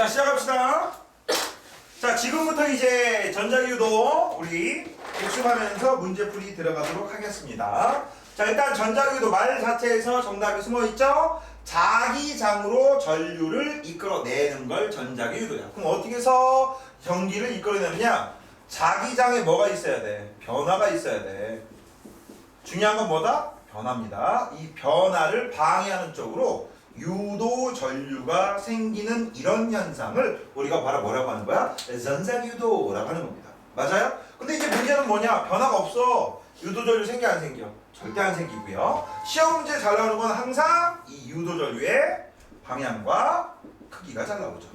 자, 시작합시다. 자, 지금부터 이제 전자기유도 우리 복습하면서 문제풀이 들어가도록 하겠습니다. 자, 일단 전자기유도 말 자체에서 정답이 숨어 있죠? 자기장으로 전류를 이끌어내는 걸 전자기유도야. 그럼 어떻게 해서 전기를 이끌어내느냐? 자기장에 뭐가 있어야 돼? 변화가 있어야 돼. 중요한 건 뭐다? 변화입니다. 이 변화를 방해하는 쪽으로 유도 전류가 생기는 이런 현상을 우리가 바로 뭐라고 하는 거야? 전자유도라고 하는 겁니다. 맞아요? 근데 이제 문제는 뭐냐? 변화가 없어. 유도 전류 생겨 안 생겨? 절대 안 생기고요. 시험 문제 잘 나오는 건 항상 이 유도 전류의 방향과 크기가 잘 나오죠.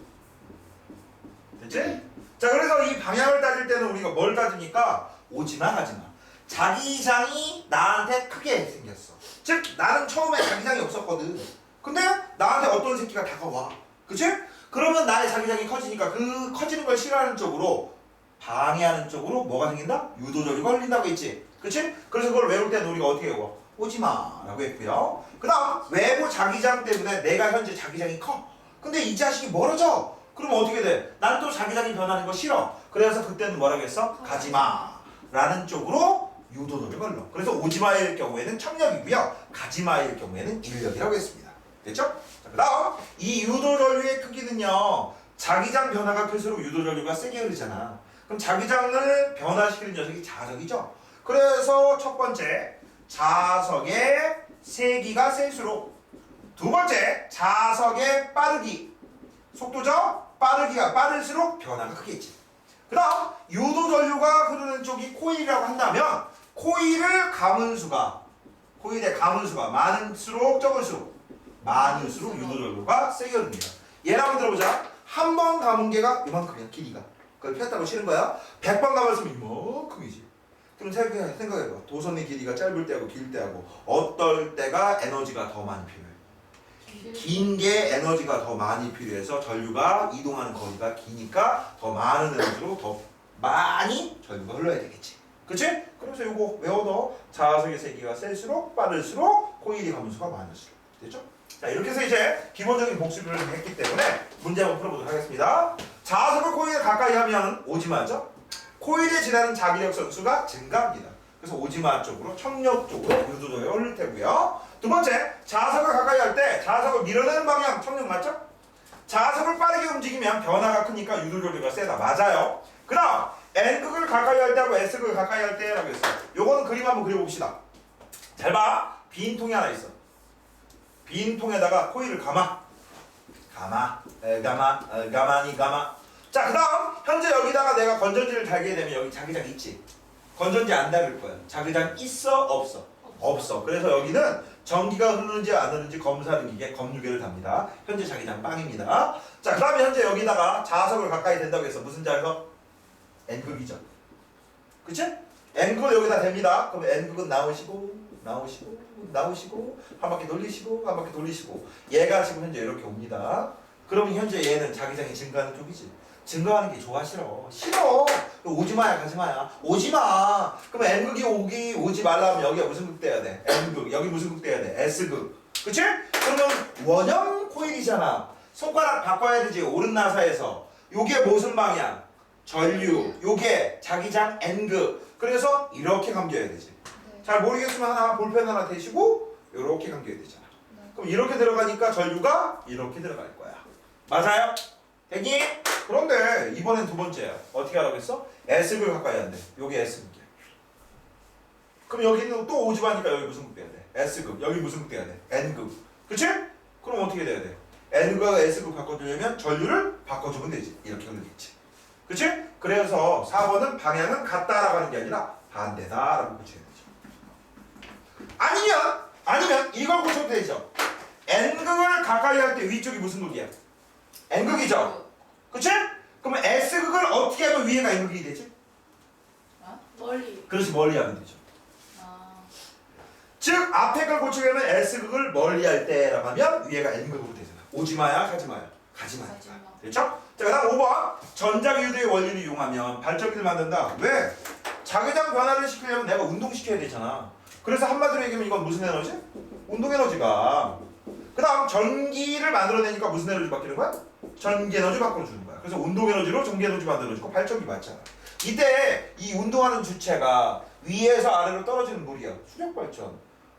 됐지? 자, 그래서 이 방향을 따질 때는 우리가 뭘 따집니까? 오지마 가지마. 자기장이 나한테 크게 생겼어. 즉 나는 처음에 자기장이 없었거든. 근데 나한테 어떤 새끼가 다가와. 그치? 그러면 나의 자기장이 커지니까 그 커지는 걸 싫어하는 쪽으로 방해하는 쪽으로 뭐가 생긴다? 유도절유가 흘린다고 했지. 그치? 그래서 그걸 외울 때는 우리가 어떻게 외워? 오지마 라고 했고요. 그 다음 외부 자기장 때문에 내가 현재 자기장이 커. 근데 이 자식이 멀어져. 그러면 어떻게 돼? 나는 또 자기장이 변하는 거 싫어. 그래서 그때는 뭐라고 했어? 가지마 라는 쪽으로 유도도를 걸러. 그래서 오지마일 경우에는 청력이고요. 가지마일 경우에는 인력이라고 했습니다. 됐죠? 자, 그 다음 이 유도 전류의 크기는요. 자기장 변화가 클수록 유도 전류가 세게 흐르잖아. 그럼 자기장을 변화시키는 녀석이 자석이죠. 그래서 첫 번째 자석의 세기가 셀수록 두 번째 자석의 빠르기 속도죠? 빠르기가 빠를수록 변화가 크겠지. 그 다음 유도 전류가 흐르는 쪽이 코일이라고 한다면 코일을 감은 수가 코일의 감은 수가 많을수록 적을수록 많을수록 유도 전류가 세게 흐릅니다. 예를 한번 들어보자. 한 번 감은 개가 이만큼이야 길이가. 그걸 폈다고 치는 거야. 100번 감았으면 이만큼이지. 그럼 생각해, 생각해봐. 도선의 길이가 짧을 때하고 길 때하고 어떨 때가 에너지가 더 많이 필요해. 긴 게 에너지가 더 많이 필요해서 전류가 이동하는 거리가 기니까 더 많은 에너지로 더 많이 전류가 흘러야 되겠지. 그치? 그래서 이거 외워둬. 자석의 세기가 셀수록 빠를수록 코일이 가문수가 많을수록. 됐죠? 자, 이렇게 해서 이제 기본적인 복습을 했기 때문에 문제 한번 풀어보도록 하겠습니다. 자석을 코일에 가까이 하면 오지마죠? 코일에 지나는 자기력 선수가 증가합니다. 그래서 오지마 쪽으로 청력 쪽으로 유도도에 흐를 테고요. 두 번째, 자석을 가까이 할 때 자석을 밀어내는 방향 청력 맞죠? 자석을 빠르게 움직이면 변화가 크니까 유도조류가 세다. 맞아요. 그 다음 N극을 가까이 할 때하고 S극을 가까이 할 때라고 했어요. 요거는 그림 한번 그려봅시다. 잘 봐. 빈 통이 하나 있어. 빈 통에다가 코일을 감아. 감아. 에, 감아. 에, 가만히 감아. 자, 그 다음 현재 여기다가 내가 건전지를 달게 되면 여기 자기장 있지. 건전지 안 달을 거야. 자기장 있어? 없어? 없어. 그래서 여기는 전기가 흐르는지 안 흐르는지 검사하는 기계 검유계를 답니다. 현재 자기장 빵입니다. 자, 그 다음에 현재 여기다가 자석을 가까이 된다고 해서 무슨 자석? N극이죠. 그치? N극을 여기다 댑니다. 그럼 N극은 나오시고, 나오시고, 나오시고, 한 바퀴 돌리시고, 한 바퀴 돌리시고. 얘가 지금 현재 이렇게 옵니다. 그러면 현재 얘는 자기장이 증가하는 쪽이지. 증가하는 게 좋아 싫어 싫어. 오지 마야 가지 마야. 오지 마. 그럼 N극이 오기 오지 말라면 여기가 무슨 극 돼야 돼? N극. 여기 무슨 극 돼야 돼? S극. 그치? 그러면 원형 코일이잖아. 손가락 바꿔야 되지 오른 나사에서. 요게 무슨 방향? 전류. 요게 자기장 N극. 그래서 이렇게 감겨야 되지 잘 모르겠으면 하나 볼펜 하나 대시고 이렇게 감겨야 되잖아 그럼 이렇게 들어가니까 전류가 이렇게 들어갈 거야 맞아요? 됐니? 그런데 이번엔 두 번째야. 어떻게 하라고 했어? S극을 가까이 한대. 여기 S극이야. 그럼 여기는 또 오지마니까 여기 무슨 극 돼야 돼? S극. 여기 무슨 극 돼야 돼? N극. 그치? 그럼 어떻게 돼야 돼? N극과 S극 바꿔주려면 전류를 바꿔주면 되지. 이렇게 흘리겠지. 그치? 그래서 4번은 방향은 같다라고 하는 게 아니라 반대다라고 붙여야 되죠. 아니면 아니면 이걸 붙여도 되죠. N극을 가까이 할 때 위쪽이 무슨 극이야? N극이죠. 그치? 그러면 S극을 어떻게 하면 위에가 N극이 되지? 어? 멀리. 그렇지 멀리 하면 되죠. 아, 즉 앞에 걸 고치려면 S극을 멀리 할 때라고 하면 위에가 N극으로 되잖아. 오지마야 가지마야? 가지마니까. 가지마. 됐죠? 자 그다음 5번 전자기유도의 원리를 이용하면 발전기를 만든다. 왜? 자기장 변화를 시키려면 내가 운동시켜야 되잖아. 그래서 한마디로 얘기하면 이건 무슨 에너지? 운동 에너지가. 그 다음 전기를 만들어내니까 무슨 에너지 바뀌는 거야? 전기 에너지 바꿔주는 거야. 그래서 운동 에너지로 전기 에너지 만들어주고 발전기 맞잖아. 이때 이 운동하는 주체가 위에서 아래로 떨어지는 물이야. 수력 발전.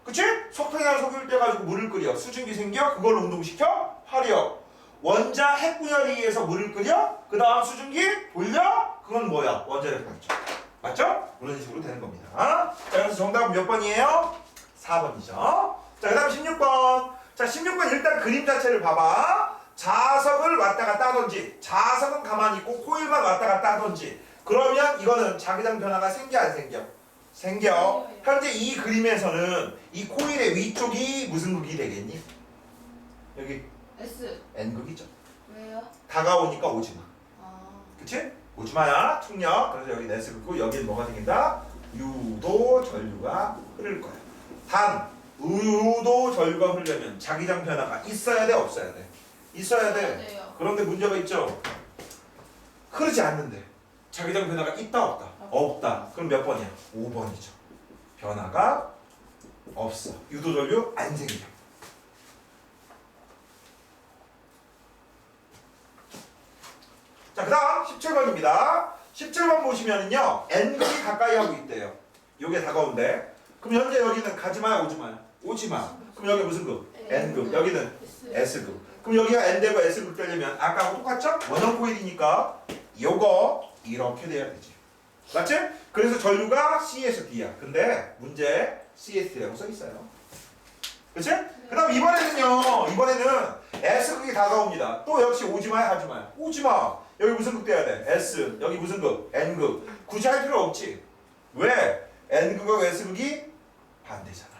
그치? 석탄이나 석유를 떼가지고 물을 끓여. 수증기 생겨. 그걸로 운동시켜. 화력. 원자 핵분열에 의해서 물을 끓여. 그 다음 수증기 돌려. 그건 뭐야? 원자력 발전. 맞죠? 그런 식으로 되는 겁니다. 자, 그래서 정답은 몇 번이에요? 4번이죠. 자, 그 다음 16번. 자, 16번 일단 그림 자체를 봐봐. 자석을 왔다 갔다 하던지, 자석은 가만히 있고 코일만 왔다 갔다 하던지, 그러면 이거는 자기장 변화가 생겨 안 생겨? 생겨. 현재 이 그림에서는 이 코일의 위쪽이 무슨 극이 되겠니? 여기 S N극이죠. 왜요? 다가오니까 오지마. 아 그치? 오지마야, 충격. 그래서 여기 S극이고 여기는 뭐가 생긴다? 유도 전류가 흐를 거야. 단, 유도 전류가 흐르려면 자기장 변화가 있어야 돼, 없어야 돼? 있어야 돼. 돼요. 그런데 문제가 있죠. 흐르지 않는데 자기장 변화가 있다 없다 없다. 그럼 몇 번이야? 5번이죠. 변화가 없어. 유도 전류 안 생겨. 자, 그 다음 17번입니다. 17번 보시면은요. N극이 가까이 하고 있대요. 요게 다가온데. 그럼 현재 여기는 가지 마요, 오지 마요? 오지 마. 그럼 여기 무슨 극? N극. 여기는 S S극. 그럼 여기가 N되고 S극 되려면 아까하고 똑같죠? 원형 코일이니까 요거 이렇게 돼야 되지. 맞지? 그래서 전류가 CSD야. 근데 문제 CSD라고 써 있어요. 그치? 그 다음 이번에는요. 이번에는 S극이 다가옵니다. 또 역시 오지 마요, 하지 마요. 오지 마. 여기 무슨 극 돼야 돼? S. 여기 무슨 극? N극. 굳이 할 필요 없지. 왜? N극하고 S극이 반대잖아.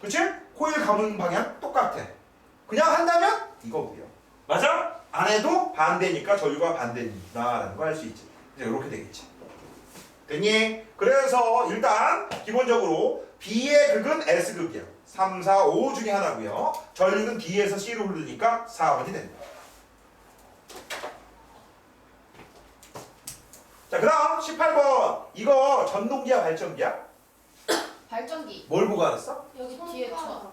그치? 코일 감은 방향 똑같아. 그냥 한다면 이거고요. 맞아? 안 해도 반대니까 전류가 반대니다라는 거 할 수 있지. 이제 이렇게 되겠지. 됐니? 그래서 일단 기본적으로 B의 극은 S극이야. 3, 4, 5 중에 하나고요. 전류는 D에서 C로 흐르니까 4번이 됩니다. 자, 그다음 18번. 이거 전동기야 발전기야? 발전기 뭘 보고 알았어? 여기 뒤에 저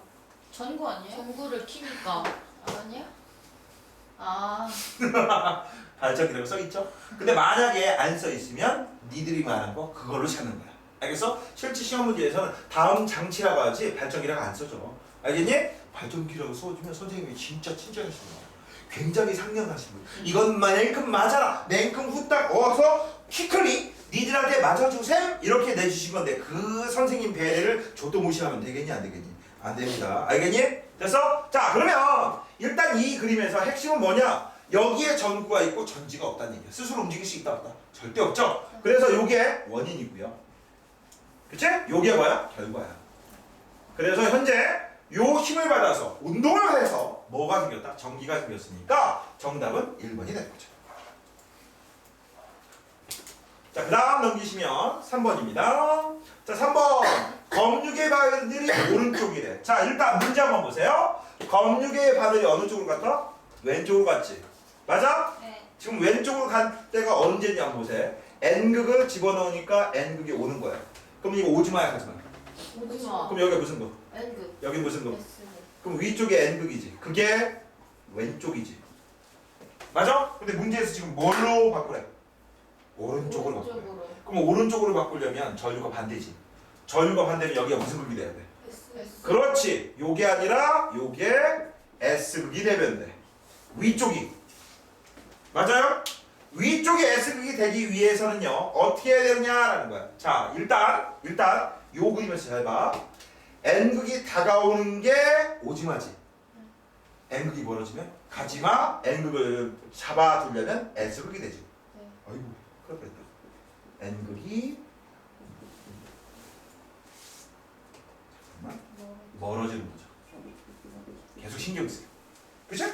전구 아니에요? 전구를 키니까 아니야? 아 발전기라고 써 있죠. 근데 만약에 안 써 있으면 니들이 말한 거 그걸로 찾는 거야. 알겠어? 실제 시험 문제에서는 다음 장치라고 하지 발전기라고 안 써줘. 알겠니? 발전기라고 써주면 선생님이 진짜 친절하신 거야. 굉장히 상냥하신 분. 이것만큼 맞아라. 냉큼 후딱 어서 퀴클리 니들한테 맞아주셈 이렇게 내주신 건데 그 선생님 배려를 저도 무시하면 되겠니 안 되겠니? 안 됩니다. 알겠니? 됐어? 자 그러면 일단 이 그림에서 핵심은 뭐냐? 여기에 전구가 있고 전지가 없다는 얘기야. 스스로 움직일 수 있다 없다? 절대 없죠. 그래서 요게 원인이고요. 그치? 요게 뭐야? 결과야. 그래서 현재 요 힘을 받아서 운동을 해서 뭐가 생겼다? 전기가 생겼으니까 정답은 1번이 되는 거죠. 자, 그 다음 넘기시면 3번입니다. 자, 3번. 검육의 바늘이 오른쪽이래. 자, 일단 문제 한번 보세요. 검육의 바늘이 어느 쪽으로 갔다? 왼쪽으로 갔지. 맞아? 네. 지금 왼쪽으로 간 때가 언제냐 한번 보세요. N극을 집어넣으니까 N극이 오는 거야. 그럼 이거 오지 마야 하지 마. 오지마 그럼 여기 무슨 거? N극 여기 무슨 거? S 그럼 위쪽에 N극이지. 그게 왼쪽이지. 맞아? 근데 문제에서 지금 뭘로 바꾸래? 오른쪽으로 바꾸래. 오른쪽으로 그럼 오른쪽으로 바꾸려면 전류가 반대지. 전류가 반대면 여기가 무슨 극이 돼야 돼? S S 그렇지. 요게 아니라 요게 S극이 되면 돼. 위쪽이. 맞아요? 위쪽이 S극이 되기 위해서는요. 어떻게 해야 되느냐라는 거야. 자, 일단 일단 요 그림에서 잘 봐. N극이 다가오는 게 오지마지. N극이 멀어지면 가지마. N극을 잡아두려면 S극이 되지. 네. 아이고, 큰일 뻔했다. N극이. 멀어지는 거죠. 계속 신경 쓰여. 그치?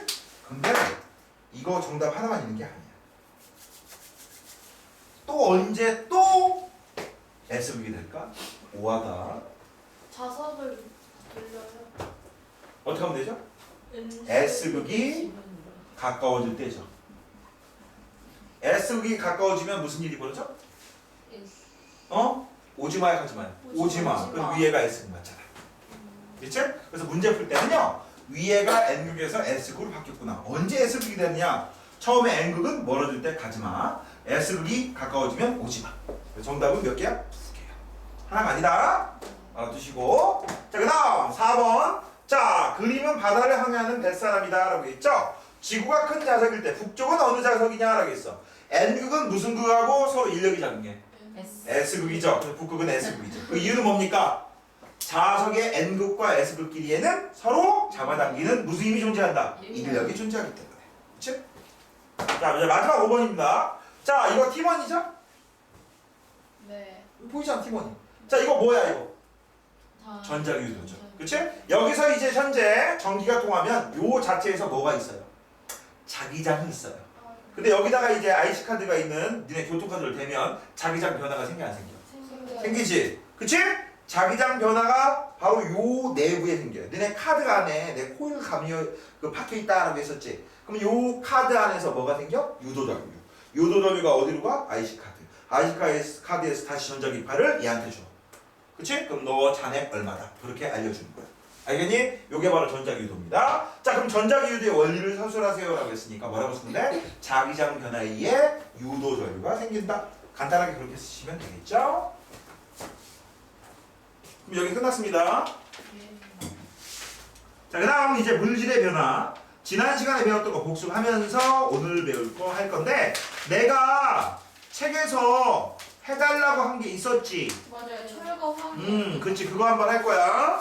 근데 이거 정답 하나만 있는 게 아니야. 또 언제 또 S극이 될까? 오하다. 자석을 돌려요 어떻게 하면 되죠? S극이 가까워질 때죠. S극이 가까워지면 무슨 일이 벌어져? 어? 오지마야 가지마야. 오지마. 오지마. 그럼 위에가 S극 맞잖아. 그치? 그래서 문제 풀 때는요. 위에가 N극에서 S극으로 바뀌었구나. 언제 S극이 됐냐? 처음에 N극은 멀어질 때 가지마. S극이 가까워지면 오지마. 정답은 몇 개야? 두 개야. 하나가 아니다. 알아두시고. 자, 그 다음 4번. 자, 그림은 바다를 항해하는 뱃사람이다. 라고 했죠? 지구가 큰 자석일 때 북쪽은 어느 자석이냐? 라고 했어. N극은 무슨 극하고 서로 인력이 작은 게? S. S극이죠. 북극은 S극이죠. 그 이유는 뭡니까? 자석의 N극과 S극끼리에는 서로 잡아당기는 무슨 힘이 존재한다? 인력이 존재하기 때문에. 그치? 자, 이제 마지막 5번입니다. 자, 이거 T1이죠? 네. 보이잖아, T1이. 자, 이거 뭐야, 이거? 다. 전자유도죠. 그치? 여기서 이제 현재 전기가 통하면 요 자체에서 뭐가 있어요? 자기장이 있어요. 근데 여기다가 이제 IC 카드가 있는 니네 교통카드를 대면 자기장 변화가 생겨 안 생겨? 생기지? 그치? 자기장 변화가 바로 요 내부에 생겨요. 너네 카드 안에 내 코일 감이 그 박혀 있다라고 했었지. 그럼 요 카드 안에서 뭐가 생겨? 유도 W. 유도 W가 어디로 가? IC 카드. IC 카드에서 다시 전자기파를 얘한테 줘. 그치? 그럼 너 잔액 얼마다. 그렇게 알려주는 거야. 알겠니? 요게 바로 전자기유도입니다. 자, 그럼 전자기유도의 원리를 서술하세요라고 했으니까 뭐라고 돼? 자기장 변화에 의해 유도 전류가 생긴다. 간단하게 그렇게 쓰시면 되겠죠? 그럼 여기 끝났습니다. 예. 자, 그 다음 이제 물질의 변화. 지난 시간에 배웠던 거 복습하면서 오늘 배울 거 할 건데, 내가 책에서 해달라고 한 게 있었지. 맞아요. 철거 황. 음, 그치. 그거 한번 할 거야.